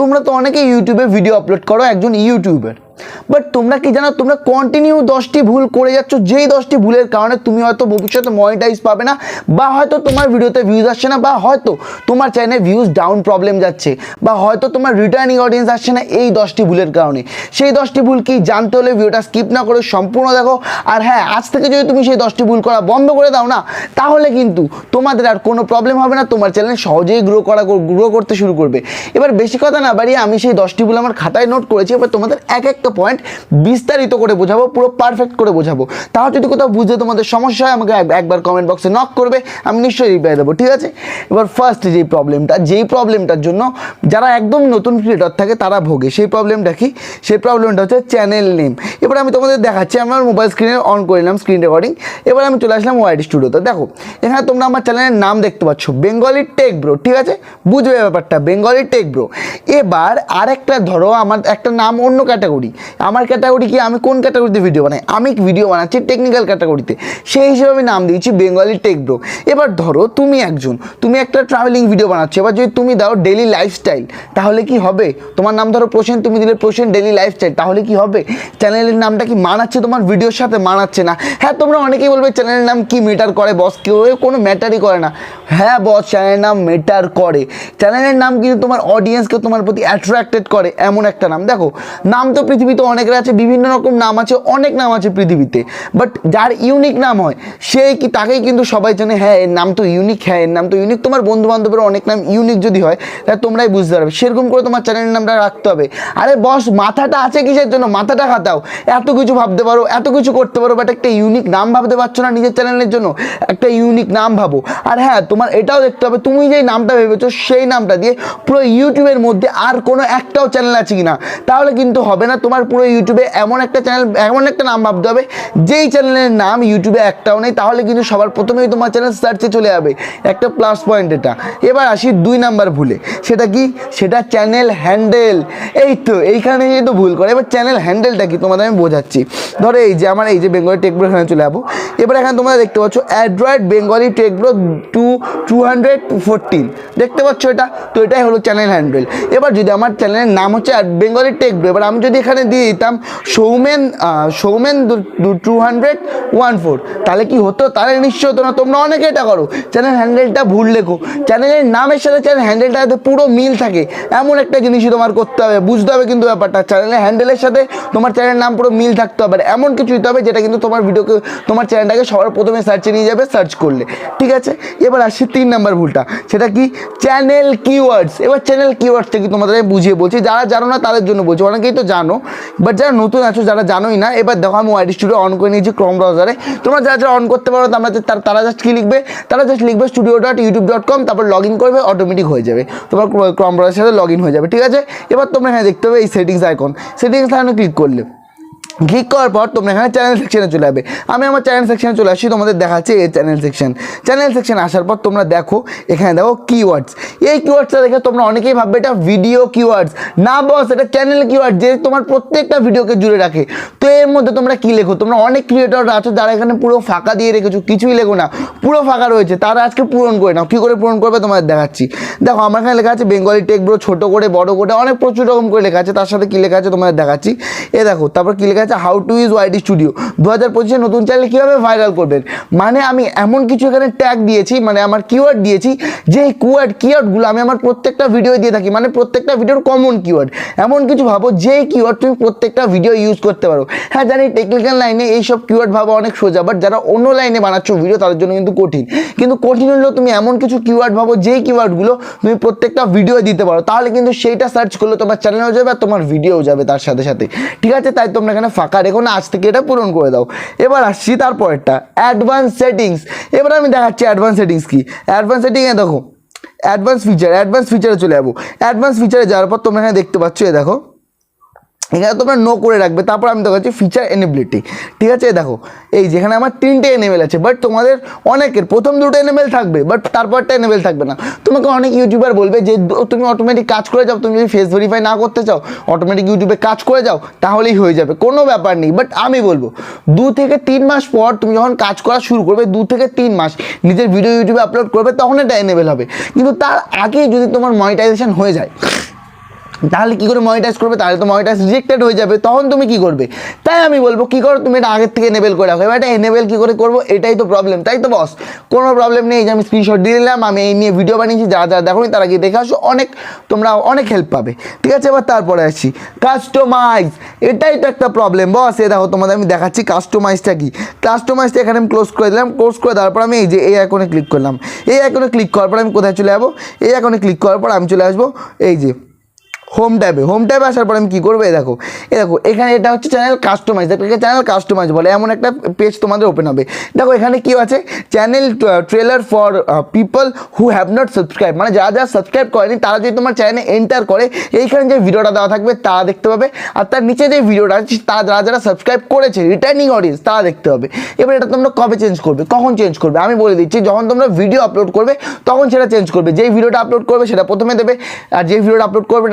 তোমরা তো অনেকে ইউটিউবে ভিডিও আপলোড করো একজন ইউটিউবার বাট তোমরা কি জানো, তোমরা কন্টিনিউ দশটি ভুল করে যাচ্ছ, যেই দশটি ভুলের কারণে তুমি হয়তো ভবিষ্যতে মনিটাইজ পাবে না, বা হয়তো তোমার ভিডিওতে ভিউজ আসছে না, বা হয়তো তোমার চ্যানেলে ভিউজ ডাউন প্রবলেম যাচ্ছে, বা হয়তো তোমার রিটার্নিং অডিয়েন্স আসছে না এই দশটি ভুলের কারণে। সেই দশটি ভুল কি জানতে হলে ভিডিওটা স্কিপ না করে সম্পূর্ণ দেখো। আর হ্যাঁ আজ থেকে যদি তুমি সেই দশটি ভুল করা বন্ধ করে দাও না, তাহলে কিন্তু তোমাদের আর কোনো প্রবলেম হবে না, তোমার চ্যানেল সহজেই গ্রো করা গ্রো করতে শুরু করবে। এবার বেশি কথা না বাড়িয়ে আমি সেই দশটি ভুল আমার খাতায় নোট করেছি, এবার তোমাদের এক একটা পয়েন্ট বিস্তারিত করে বোঝাবো, পুরো পারফেক্ট করে বোঝাবো। তাও যদি কোথাও বুঝতে তোমাদের সমস্যা হয়, আমাকে একবার কমেন্ট বক্সে নক করবে, আমি নিশ্চয়ই রিপ্লাই দেবো, ঠিক আছে? এবার ফার্স্ট যেই প্রবলেমটা যেই প্রবলেমটার জন্য যারা একদম নতুন ক্রিয়েটর থাকে, তারা ভোগে। সেই প্রবলেমটা কি? সেই প্রবলেমটা হচ্ছে চ্যানেল নেম এবার আমি তোমাদের দেখাচ্ছি আমার মোবাইল স্ক্রিনে অন করে নিলাম স্ক্রিন রেকর্ডিং এবার আমি চলে আসলাম ওয়াইড স্টুডিওতে দেখো, এখানে তোমরা আমার চ্যানেলের নাম দেখতে পাচ্ছ বেঙ্গলি টেক ব্রো ঠিক আছে? বুঝবে ব্যাপারটা বেঙ্গলি টেক ব্রো এবার আরেকটা, ধরো আমার একটা নাম অন্য ক্যাটাগরি আমার ক্যাটাগরি কি? আমি কোন ক্যাটাগরিতে ভিডিও বানাই? আমি ভিডিও বানাচ্ছি টেকনিক্যাল ক্যাটাগরিতে সেই হিসেবে আমি নাম দিয়েছি বেঙ্গলি টেক ব্রো এবার ধরো তুমি একজন, তুমি একটা ট্রাভেলিং ভিডিও বানাচ্ছো। এবার যদি তুমি দাও ডেলি লাইফস্টাইল তাহলে কি হবে? তোমার নাম ধরো প্রসেন, তুমি দিলে প্রসেন ডেলি লাইফস্টাইল তাহলে কি হবে? চ্যানেলের নামটা কি মানাচ্ছে? তোমার ভিডিওর সাথে মানাচ্ছে না। হ্যাঁ তোমরা অনেকেই বলবে চ্যানেলের নাম কি ম্যাটার করে বস কেউ কোনো ম্যাটারই করে না। হ্যাঁ বস চ্যানেলের নাম মেটার করে। চ্যানেলের নাম কিন্তু তোমার অডিয়েন্সকে তোমার প্রতি অ্যাট্রাক্টেড করে, এমন একটা নাম। দেখো, নাম তো পৃথিবীতে অনেকের আছে, বিভিন্ন রকম নাম আছে, অনেক নাম আছে পৃথিবীতে। বাট যার ইউনিক নাম হয়, সে কি তাকেই কিন্তু সবাই জানে হ্যাঁ এর নাম তো ইউনিক হ্যাঁ এর নাম তো ইউনিক তোমার বন্ধু বান্ধবের অনেক নাম ইউনিক যদি হয় তাহলে তোমরাই বুঝতে পারবে। সেরকম করে তোমার চ্যানেলের নামটা রাখতে হবে। আরে বস, মাথাটা আছে কিসের জন্য? মাথাটা খাতাও এত কিছু ভাবতে পারো, এত কিছু করতে পারো বাট একটা ইউনিক নাম ভাবতে পারছ না নিজের চ্যানেলের জন্য। একটা ইউনিক নাম ভাবো। আর হ্যাঁ তোমার এটাও দেখতে হবে, তুমি যেই নামটা ভেবেছো, সেই নামটা দিয়ে পুরো ইউটিউবের মধ্যে আর কোনো একটাও চ্যানেল আছে কি না তাহলে কিন্তু হবে না তোমার পুরো ইউটিউবে এমন একটা চ্যানেল এমন একটা নাম ভাবতে হবে, যেই চ্যানেলের নাম ইউটিউবে একটাও নেই, তাহলে কিন্তু সবার প্রথমেই তোমার চ্যানেল সার্চে চলে যাবে। একটা প্লাস পয়েন্ট এটা। এবার আসি দুই নাম্বার ভুলে। সেটা কি? সেটা চ্যানেল হ্যান্ডেল এই তো, এইখানে তো ভুল করে। এবার চ্যানেল হ্যান্ডেলটা কি? তোমাদের আমি বোঝাচ্ছি। ধরো এই যে আমার এই যে বেঙ্গলি টেকব্রো এখানে চলে যাব। এবার এখানে তোমরা দেখতে পাচ্ছ Android Bengali tech bro two two hundred fourteen দেখতে পাচ্ছ এটা? তো এটাই হলো চ্যানেল হ্যান্ডেল এবার যদি আমার চ্যানেলের নাম হচ্ছে বেঙ্গলি টেকব্রো এবার আমি যদি এখানে দিয়ে দিতাম Soumen Soumen two hundred one four তাহলে কি হতো? তাহলে নিশ্চয় হতো না। তোমরা অনেকে এটা করো। চ্যানেল হ্যান্ডেলটা ভুল লেখো। চ্যানেলের নামের সাথে চ্যানেল হ্যান্ডেলটা যাতে পুরো মিল থাকে। এমন একটা জিনিসই তোমার করতে হবে। বুঝতে হবে কিন্তু ব্যাপারটা। চ্যানেলের হ্যান্ডেলের সাথে তোমার চ্যানেলের নাম পুরো মিল থাকতে হবে। এমন কিছু দিতে হবে যেটা কিন্তু তোমার ভিডিওকে তোমার চ্যানেলটাকে সবার প্রথমে সার্চে নিয়ে যাবে সার্চ করলে। ঠিক আছে? এবার আসছি তিন নাম্বার ভুলটা। সেটা কি? চ্যানেল কিওয়ার্ডস এবার চ্যানেল কিওয়ার্ডসটা কি তোমাদের বুঝিয়ে বলছি। যারা জানো না তাদের জন্য বলছি। অনেকেই তো জানো। বাট যারা নতুন আছো, যারা জানোই না, এবার দেখো আমি ওয়াইড স্টুডিও অন করে নিয়েছি ক্রম ব্রাউজারে তোমরা যারা যারা অন করতে পারো তোমরা তারা- জাস্ট কি লিখবে? তারা জাস্ট লিখবে studio dot YouTube dot com তারপর লগ ইন করবে অটোমেটিক হয়ে যাবে। তোমার ক্রম ব্রাউজারের সাথে লগ ইন হয়ে যাবে, ঠিক আছে? এবার তোমরা এখানে দেখতে হবে এই সেটিংস আইকন সেটিংস আইকনে ক্লিক করলে। ক্লিক করার পর তোমরা এখানে চ্যানেল সেকশনে চলে যাবে। আমি আমার চ্যানেল সেকশনে চলে আসছি তোমাদের দেখাচ্ছি এই চ্যানেল সেকশন চ্যানেল সেকশন আসার পর তোমরা দেখো, এখানে দেখো কিওয়ার্ডস এই কিওয়ার্ডসটা দেখে তোমরা অনেকেই ভাববে এটা ভিডিও কিওয়ার্ডস না বস এটা চ্যানেল কিওয়ার্ড যে তোমার প্রত্যেকটা ভিডিওকে জুড়ে রাখে। তো এর মধ্যে তোমরা কী লেখো? তোমরা অনেক ক্রিয়েটররা আছো যারা এখানে পুরো ফাঁকা দিয়ে রেখেছো, কিছুই লেখো না। পুরো ফাঁকা রয়েছে, তারা আজকে পূরণ করে নাও। কী করে পূরণ করবে তোমাদের দেখাচ্ছি। দেখো, আমার এখানে লেখা আছে বেঙ্গলি টেক ব্রো ছোটো করে, বড় করে, অনেক প্রচুর রকম করে লেখা আছে। তার সাথে কী লেখা আছে তোমাদের দেখাচ্ছি। এ দেখো, তারপর কী লেখা আছে? How to use YT studio দু হাজার পঁচিশে নতুন চ্যানেল কীভাবে ভাইরাল করবেন? মানে আমি এমন কিছু এখানে ট্যাগ দিয়েছি মানে আমার কিওয়ার্ড দিয়েছি, যে কিওয়ার্ড কিওয়ার্ডগুলো আমি আমার প্রত্যেকটা ভিডিও দিয়ে থাকি মানে প্রত্যেকটা ভিডিওর কমন কিওয়ার্ড এমন কিছু ভাবো যে কিওয়ার্ড তুমি প্রত্যেকটা ভিডিও ইউজ করতে পারো। হ্যাঁ জানি টেকনিক্যাল লাইনে এইসব কিওয়ার্ড ভাবা অনেক সোজা বাট যারা অন্য লাইনে বানাচ্ছ ভিডিও তাদের জন্য কিন্তু কঠিন। কিন্তু কঠিন হলেও তুমি এমন কিছু কিওয়ার্ড ভাবো, যেই কিওয়ার্ডগুলো তুমি প্রত্যেকটা ভিডিও দিতে পারো, তাহলে কিন্তু সেইটা সার্চ করলে তোমার চ্যানেলেও যাবে আর তোমার ভিডিওও যাবে তার সাথে সাথে। ঠিক আছে, তাই তোমরা এখানে ফাঁকা রেখো না, আজ থেকে এটা পূরণ করে দাও। এবার আসছি তারপরেরটা। অ্যাডভান্স সেটিংস এবার আমি দেখাচ্ছি অ্যাডভান্স সেটিংস কি? অ্যাডভান্স সেটিংয়ে দেখো। অ্যাডভান্স ফিচার অ্যাডভান্স ফিচারে চলে যাব। অ্যাডভান্স ফিচারে যাওয়ার পর তোমরা এখানে দেখতে পাচ্ছ, এ দেখো। এখানে তোমরা নো করে রাখবে, তারপর আমি দেখাচ্ছি ফিচার এনেবিলিটি ঠিক আছে, দেখো, এই যেখানে আমার তিনটে এনেবেল আছে বাট তোমাদের অনেকের প্রথম দুটো এনেবেল থাকবে বাট তারপরটা এনেবেল থাকবে না। তোমাকে অনেক ইউটিউবার বলবে যে তুমি অটোমেটিক কাজ করে যাও, তুমি যদি ফেস ভেরিফাই না করতে চাও অটোমেটিক ইউটিউবে কাজ করে যাও, তাহলেই হয়ে যাবে, কোনো ব্যাপার নেই। বাট আমি বলব, দু থেকে তিন মাস পর তুমি যখন কাজ করা শুরু করবে, দু থেকে তিন মাস, নিজের ভিডিও ইউটিউবে আপলোড করবে, তখন এটা এনেবেল হবে। কিন্তু তার আগে যদি তোমার মনিটাইজেশন হয়ে যায় তাহলে কি করে মনিটাইজ করবে? তাহলে তো মনিটাইজ রিজেক্টেড হয়ে যাবে। তখন তুমি কি করবে? তাই আমি বলব, কি করো? তুমি এটা আগের থেকে এনেবেল করে রাখো। এবার এটা এনেবেল কি করে করব? এটাই তো প্রবলেম তাই তো বস কোনো প্রবলেম নেই যে আমি স্ক্রিনশট দিয়ে দিলাম, আমি এই নিয়ে ভিডিও বানিয়েছি, যারা যারা দেখো তারা গিয়ে দেখে আসো, অনেক তোমরা অনেক হেল্প পাবে। ঠিক আছে, এবার তারপরে আসছি কাস্টমাইজ এটাই তো একটা প্রবলেম বস এ দেখো, তোমাদের আমি দেখাচ্ছি কাস্টমাইজটা কি? কাস্টমাইজটা এখানে আমি ক্লোজ করে দিলাম ক্লোজ করে দেওয়ার পর আমি এই যে এই আইকনে ক্লিক করলাম। এই আইকনে ক্লিক করার পর আমি কোথায় চলে যাব? এই আইকনে ক্লিক করার পর আমি চলে আসব, এই যে হোম ট্যাবে হোম ট্যাবে আসার পর আমি কী করব? এই দেখো এ দেখো, এখানে এটা হচ্ছে চ্যানেল কাস্টমাইজ এটাকে চ্যানেল কাস্টমাইজ বলে এমন একটা পেজ তোমাদের ওপেন হবে। দেখো, এখানে কী আছে? Channel trailer for people who have not subscribe মানে যারা যারা সাবস্ক্রাইব করেনি, তারা যদি তোমার চ্যানেলে এন্টার করে, এইখানে যে ভিডিওটা দেওয়া থাকবে তা দেখতে পাবে। আর তার নিচে যে ভিডিওটা আছে তারা যারা যারা সাবস্ক্রাইব করেছে রিটার্নিং অডিয়েন্স তারা দেখতে হবে এবার এটা তোমরা কবে চেঞ্জ করবে? কখন চেঞ্জ করবে? আমি বলে দিচ্ছি, যখন তোমরা ভিডিও আপলোড করবে, তখন সেটা চেঞ্জ করবে। যেই ভিডিওটা আপলোড করবে, সেটা প্রথমে দেবে। আর যেই ভিডিওটা আপলোড করবে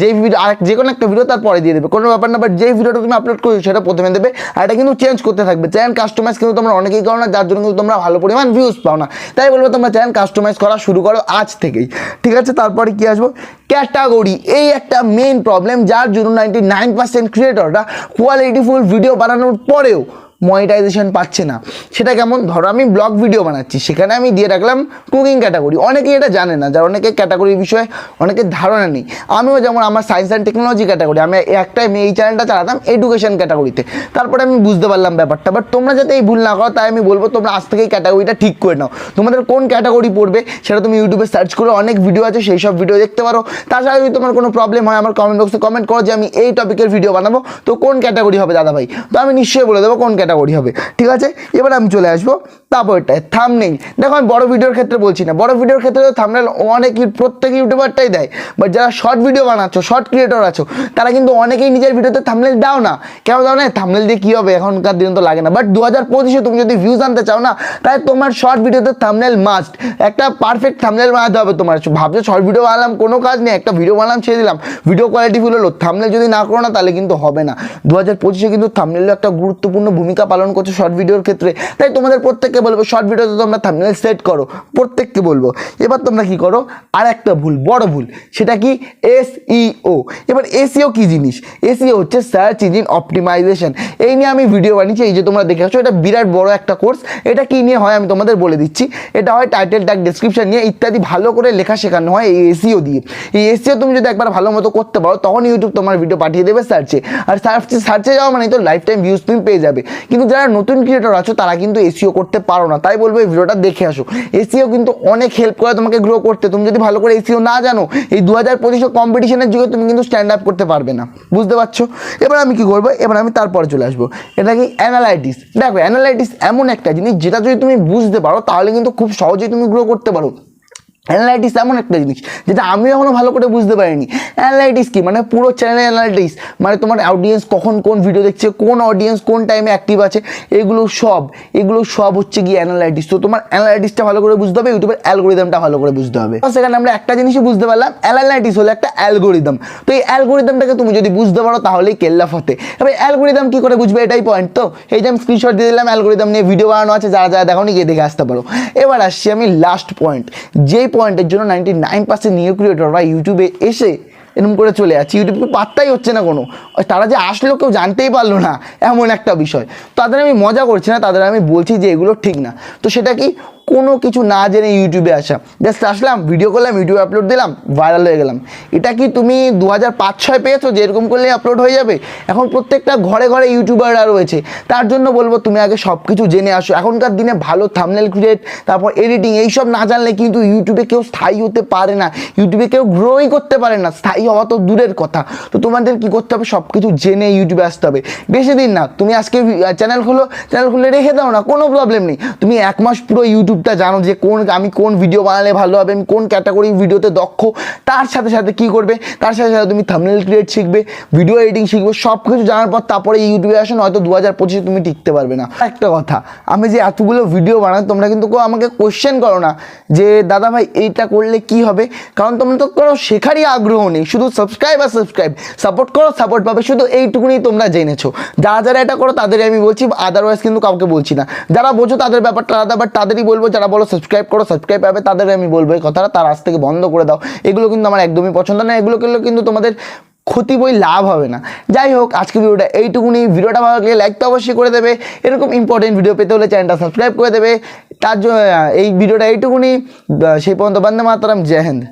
যেই ভিডিও আর যে কোনো একটা ভিডিও তারপরে দিয়ে দেবে। কোনো ব্যাপার না বাট যেই ভিডিওটা তুমি আপলোড করছ সেটা প্রথমে দেবে। আর এটা কিন্তু চেঞ্জ করতে থাকবে। চ্যানেল কাস্টমাইজ কিন্তু তোমরা অনেকেই করো না, যার জন্য কিন্তু তোমরা ভালো পরিমাণ ভিউজ পাও না। তাই বলব, তোমরা চ্যানেল কাস্টমাইজ করা শুরু করো আজ থেকেই। ঠিক আছে? তারপরে কি আসব? ক্যাটাগরি এই একটা মেইন প্রবলেম যার জন্য নাইনটি নাইন পার্সেন্ট ক্রিয়েটররা কোয়ালিটিফুল ভিডিও বানানোর পরেও মনিটাইজেশন পাচ্ছে না। সেটা কেমন? ধরো আমি ব্লগ ভিডিও বানাচ্ছি, সেখানে আমি দিয়ে রাখলাম কুকিং ক্যাটাগরি অনেকেই এটা জানে না, যার অনেকে ক্যাটাগরির বিষয়ে অনেকের ধারণা নেই। আমিও যেমন আমার সায়েন্স অ্যান্ড টেকনোলজি ক্যাটাগরি আমি একটাই এই চ্যানেলটা চালাতাম এডুকেশন ক্যাটাগরিতে তারপরে আমি বুঝতে পারলাম ব্যাপারটা। বাট তোমরা যাতে এই ভুল না করো, তাই আমি বলব, তোমরা আজ থেকে এই ক্যাটাগরিটা ঠিক করে নাও। তোমাদের কোন ক্যাটাগরি পড়বে, সেটা তুমি ইউটিউবে সার্চ করে অনেক ভিডিও আছে, সেই সব ভিডিও দেখতে পারো। তাছাড়া যদি তোমার কোনো প্রবলেম হয়, আমার কমেন্ট বক্সে কমেন্ট করো যে আমি এই টপিকের ভিডিও বানাবো। তো কোন ক্যাটাগরি হবে দাদা ভাই তো আমি নিশ্চয়ই বলে দেবো কোন ক্যাটাগরি হবে, ঠিক আছে? এবার আমি চলে আসব তারপরটায় থামনেই দেখো, আমি বড় ভিডিওর ক্ষেত্রে বলছি না। বড় ভিডিওর ক্ষেত্রে তো থামনেল অনেক প্রত্যেক ইউটিউবারটাই দেয়। বাট যারা শর্ট ভিডিও বানাচ্ছো শর্ট ক্রিয়েটর আছো, তারা কিন্তু অনেকেই নিজের ভিডিওতে থামনেল দাও না। কেন দাও না? থামনেল দিয়ে কী হবে? এখনকার দিন তো লাগে না। বাট দু হাজার পঁচিশে তুমি যদি ভিউজ আনতে চাও না, তাহলে তোমার শর্ট ভিডিওতে থামনেল মাস্ট একটা পারফেক্ট থামনেল বানাতে হবে তোমার। ভাবছ শর্ট ভিডিও বানালাম, কোনো কাজ নেই। একটা ভিডিও বানালাম, ছেড়ে দিলাম। ভিডিও কোয়ালিটি ফুল হলো। থামনেল যদি না করো না, তাহলে কিন্তু হবে না। দু হাজার পঁচিশে কিন্তু থামনেল একটা গুরুত্বপূর্ণ ভূমিকা পালন করছে শর্ট ভিডিওর ক্ষেত্রে। তাই তোমাদের প্রত্যেককে বলব শর্ট ভিডিওতে তোমরা থামনেল সেট করো। প্রত্যেককে বলব। এবার তোমরা কি করো? আর একটা ভুল, বড় ভুল। সেটা কি? এসইও এবার এসইও কি জিনিস? এসইও হচ্ছে সার্চ ইঞ্জিন অপটিমাইজেশন এই নিয়ে আমি ভিডিও বানিয়েছি, এই যে তোমরা দেখে আসছো, এটা বিরাট বড় একটা কোর্স এটা কি নিয়ে হয় আমি তোমাদের বলে দিচ্ছি। এটা হয় টাইটেল ট্যাগ ডিসক্রিপশন নিয়ে ইত্যাদি ভালো করে লেখা শেখানো হয় এই এসিও দিয়ে। এই এসিও তুমি যদি একবার ভালো মতো করতে পারো, তখন ইউটিউব তোমার ভিডিও পাঠিয়ে দেবে সার্চে আর সার্চে সার্চে যাওয়া মানে তো লাইফ টাইম ভিউজ তুমি পেয়ে যাবে। কিন্তু যারা নতুন ক্রিয়েটর আছো, তারা কিন্তু এসিও করতে পারো না। তাই বলব এই ভিডিওটা দেখে আসো। এসিও কিন্তু অনেক হেল্প করে তোমাকে গ্রো করতে। তুমি যদি ভালো করে এসিও না জানো, এই দু হাজার পঁচিশে কম্পিটিশনের যুগে তুমি কিন্তু স্ট্যান্ড আপ করতে পারবে না। বুঝতে পারছ? এবার আমি কি করব? এবার আমি তারপরে চলে আসব। এটা কি অ্যানালাইটিস দেখো অ্যানালাইটিস এমন একটা জিনিস, যেটা যদি তুমি বুঝতে পারো, তাহলে কিন্তু খুব সহজেই তুমি গ্রো করতে পারো। অ্যানালাইটিস এমন একটা জিনিস যেটা আমি এখনও ভালো করে বুঝতে পারিনি। অ্যানালাইটিস কি? মানে পুরো চ্যানেল অ্যানালাইটিস মানে তোমার অডিয়েন্স কখন কোন ভিডিও দেখছে, কোন অডিয়েন্স কোন টাইমে অ্যাক্টিভ আছে, এগুলো সব এগুলো সব হচ্ছে গিয়ে অ্যানালাইটিস তো তোমার অ্যানালাইটিসটা ভালো করে বুঝতে হবে ইউটিউবের অ্যালগোরিদমটা ভালো করে বুঝতে হবে। সেখানে আমরা একটা জিনিসই বুঝতে পারলাম অ্যানালাইটিস হলো একটা অ্যালগোরিদম তো এই অ্যালগোরিদমটাকে তুমি যদি বুঝতে পারো, তাহলেই কেল্লা ফতে। এবার অ্যালগোরিদম কি করে বুঝবে? এটাই পয়েন্ট তো। এই যে আমি স্ক্রিনশট দিয়ে দিলাম অ্যালগোরিদম নিয়ে ভিডিও বানানো আছে, যারা যারা দেখো গিয়ে দেখে আসতে পারো। এবার আসছি আমি লাস্ট পয়েন্ট যেই পয়েন্টের জন্য নাইনটি নাইন পার্সেন্ট নিউ ক্রিয়েটররা ইউটিউবে এসে এরকম করে চলে যাচ্ছে। ইউটিউবে পাত্তাই হচ্ছে না কোনো। তারা যে আসলো কেউ জানতেই পারল না, এমন একটা বিষয়। তাদের আমি মজা করছি না, তাদের আমি বলছি যে এগুলো ঠিক না। তো সেটা কি কোনো কিছু না জেনে ইউটিউবে আসা। জাস্ট আসলাম ভিডিও করলাম ইউটিউবে আপলোড দিলাম ভাইরাল হয়ে গেলাম। এটা কি তুমি দু হাজার পাঁচ ছয় পেয়েছ যে এরকম করলে আপলোড হয়ে যাবে? এখন প্রত্যেকটা ঘরে ঘরে ইউটিউবাররা রয়েছে। তার জন্য বলব, তুমি আগে সব কিছু জেনে আসো। এখনকার দিনে ভালো থামনেল ক্রিয়েট তারপর এডিটিং এইসব না জানলে কিন্তু ইউটিউবে কেউ স্থায়ী হতে পারে না। ইউটিউবে কেউ গ্রোই করতে পারে না। স্থায়ী হওয়া তো দূরের কথা। তো তোমাদের কি করতে হবে? সব কিছু জেনে ইউটিউবে আসতে হবে। বেশি দিন না। তুমি আজকে চ্যানেল খুলো। চ্যানেল খুলে রেখে দাও না। কোনো প্রবলেম নেই। তুমি এক মাস পুরো ইউটিউবটা জানো যে কোন, আমি কোন ভিডিও বানালে ভালো হবে, আমি কোন ক্যাটাগরি ভিডিওতে দক্ষ, তার সাথে সাথে কি করবে? তার সাথে সাথে তুমি থামনেল ক্রিয়েট শিখবে ভিডিও এডিটিং শিখবে সব কিছু জানার পর তারপরে ইউটিউবে আসেন হয়তো দু হাজার পঁচিশে তুমি টিকতে পারবে না। একটা কথা, আমি যে এতগুলো ভিডিও বানাই, তোমরা কিন্তু কেউ আমাকে কোশ্চেন করো না যে দাদা ভাই এইটা করলে কি হবে? কারণ তোমরা তো কোনো শেখারই আগ্রহ নেই, শুধু সাবস্ক্রাইব আর সাবস্ক্রাইব সাপোর্ট করো সাপোর্ট পাবে, শুধু এইটুকুনি তোমরা জেনেছো। যারা যারা এটা করো তাদের আমি বলছি আদারওয়াইজ কিন্তু কাউকে বলছি না। যারা বোঝো তাদের ব্যাপারটা আলাদা বাট তাদেরই বলব বলব যারা বলো সাবস্ক্রাইব করো সাবস্ক্রাইব পাবে, তাদের আমি বলব এই কথাটা, তার আজ থেকে বন্ধ করে দাও। এগুলো কিন্তু আমার একদমই পছন্দ না, এগুলো করলে কিন্তু তোমাদের ক্ষতি বই লাভ হবে না। যাই হোক, আজকে ভিডিওটা এইটুকুনি। ভিডিওটা ভালো লাগলে লাইক তো অবশ্যই করে দেবে। এরকম ইম্পর্টেন্ট ভিডিও পেতে হলে চ্যানেলটা সাবস্ক্রাইব করে দেবে। তার জন্য এই ভিডিওটা এইটুকুনি। সেই পর্যন্ত বন্দে মাতারাম, জয় হিন্দ।